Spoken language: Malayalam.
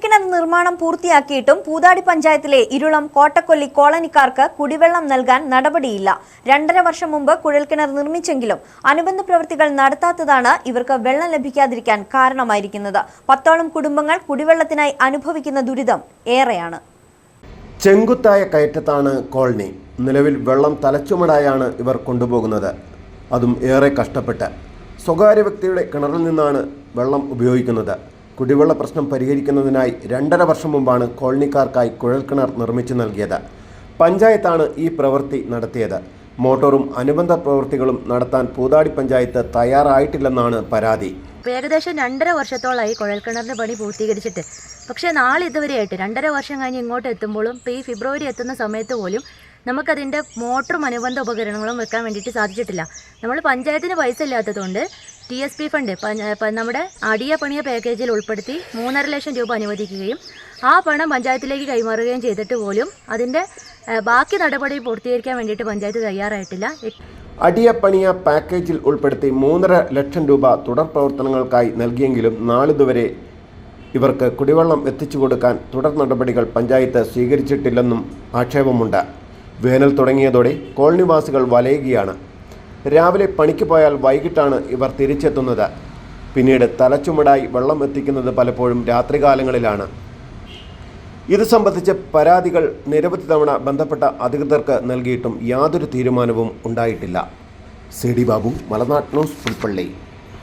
കുഴൽക്കിണർ നിർമ്മാണം പൂർത്തിയാക്കിയിട്ടും പൂതാടി പഞ്ചായത്തിലെ ഇരുളം കോട്ടക്കൊല്ലി കോളനിക്കാർക്ക് കുടിവെള്ളം നൽകാൻ നടപടിയില്ല. രണ്ടര വർഷം മുമ്പ് കുഴൽക്കിണർ നിർമ്മിച്ചെങ്കിലും അനുബന്ധ പ്രവൃത്തികൾ നടത്താത്തതാണ് ഇവർക്ക് വെള്ളം ലഭിക്കാതിരിക്കാൻ കാരണമായിരിക്കുന്നത്. പത്തോളം കുടുംബങ്ങൾ കുടിവെള്ളത്തിനായി അനുഭവിക്കുന്ന ദുരിതം ഏറെയാണ്. ചെങ്കുത്തായ കയറ്റത്താണ് കോളനി. നിലവിൽ വെള്ളം തലച്ചുമടായാണ് ഇവർ കൊണ്ടുപോകുന്നത്. അതും ഏറെ കഷ്ടപ്പെട്ട്. സ്വകാര്യ വ്യക്തിയുടെ കിണറിൽ നിന്നാണ് വെള്ളം ഉപയോഗിക്കുന്നത്. കുടിവെള്ള പ്രശ്നം പരിഹരിക്കുന്നതിനായി രണ്ടര വർഷം മുമ്പാണ് കോളനിക്കാർക്കായി കുഴൽക്കിണർ നിർമ്മിച്ചു നൽകിയത്. പഞ്ചായത്താണ് ഈ പ്രവൃത്തി നടത്തിയത്. മോട്ടോറും അനുബന്ധ പ്രവൃത്തികളും നടത്താൻ പൂതാടി പഞ്ചായത്ത് തയ്യാറായിട്ടില്ലെന്നാണ് പരാതി. ഏകദേശം രണ്ടര വർഷത്തോളമായി കുഴൽക്കിണറിന്റെ പണി പൂർത്തീകരിച്ചിട്ട്. പക്ഷേ നാളെ ഇതുവരെയായിട്ട് രണ്ടര വർഷം കഴിഞ്ഞ് ഇങ്ങോട്ട് എത്തുമ്പോഴും ഇപ്പോൾ ഈ ഫെബ്രുവരി എത്തുന്ന സമയത്ത് പോലും നമുക്കതിന്റെ മോട്ടറും അനുബന്ധ ഉപകരണങ്ങളും വെക്കാൻ വേണ്ടിയിട്ട് സാധിച്ചിട്ടില്ല. നമ്മൾ പഞ്ചായത്തിന് പൈസ ഇല്ലാത്തതുകൊണ്ട് ടി എസ് പി ഫണ്ട് നമ്മുടെ അടിയ പണിയ പാക്കേജിൽ ഉൾപ്പെടുത്തി മൂന്നര ലക്ഷം രൂപ അനുവദിക്കുകയും ആ പണം പഞ്ചായത്തിലേക്ക് കൈമാറുകയും ചെയ്തിട്ട് പോലും അതിന്റെ ബാക്കി നടപടി പൂർത്തീകരിക്കാൻ വേണ്ടിയിട്ട് പഞ്ചായത്ത് തയ്യാറായിട്ടില്ല. അടിയ അടിയപ്പണിയ പാക്കേജിൽ ഉൾപ്പെടുത്തി മൂന്നര ലക്ഷം രൂപ തുടർ പ്രവർത്തനങ്ങൾക്കായി നൽകിയെങ്കിലും നാളിതുവരെ ഇവർക്ക് കുടിവെള്ളം എത്തിച്ചു കൊടുക്കാൻ തുടർ നടപടികൾ പഞ്ചായത്ത് സ്വീകരിച്ചിട്ടില്ലെന്നും ആക്ഷേപമുണ്ട്. വേനൽ തുടങ്ങിയതോടെ കോളനിവാസികൾ വലയുകയാണ്. രാവിലെ പണിക്ക് പോയാൽ വൈകിട്ടാണ് ഇവർ തിരിച്ചെത്തുന്നത്. പിന്നീട് തലച്ചുമടായി വെള്ളം എത്തിക്കുന്നത് പലപ്പോഴും രാത്രികാലങ്ങളിലാണ്. ഇത് സംബന്ധിച്ച് പരാതികൾ നിരവധി തവണ ബന്ധപ്പെട്ട അധികൃതർക്ക് നൽകിയിട്ടും യാതൊരു തീരുമാനവും ഉണ്ടായിട്ടില്ല. C D Babu Malanad Pulpally.